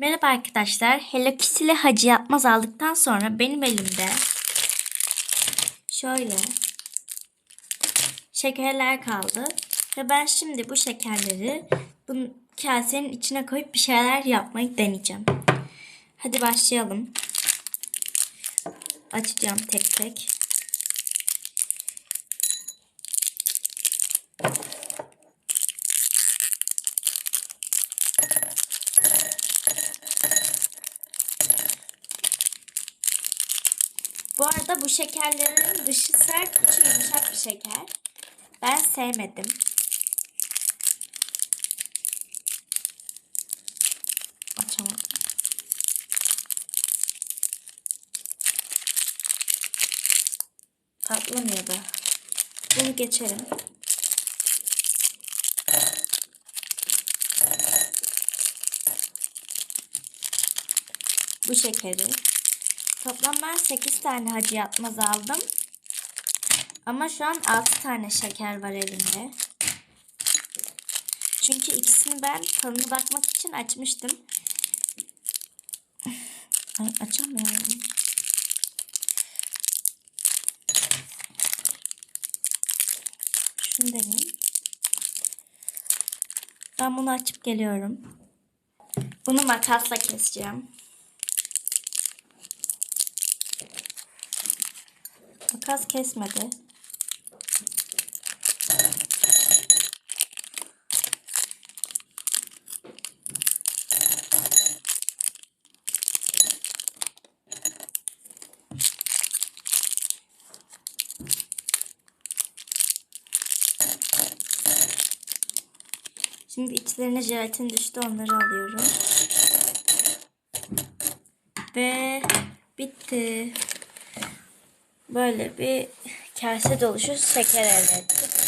Merhaba arkadaşlar. Hello Kitty ile Hacı Yapmaz aldıktan sonra benim elimde şöyle şekerler kaldı. Ve ben şimdi bu şekerleri bu kasenin içine koyup bir şeyler yapmayı deneyeceğim. Hadi başlayalım. Açacağım tek tek. Bu arada bu şekerlerin dışı sert, içi yumuşak bir şeker. Ben sevmedim. Açamadım. Patlamıyor da. Bunu geçelim. Bu şekeri. Toplam ben 8 tane hacı yatmaz aldım. Ama şu an 6 tane şeker var elimde. Çünkü ikisini ben tadına bakmak için açmıştım. Açamıyorum. Şunu deneyeyim. Ben bunu açıp geliyorum. Bunu makasla keseceğim. Makas kesmedi. Şimdi içlerine jelatin düştü onları alıyorum. Ve bitti. Böyle bir kase dolusu şeker elde ettik.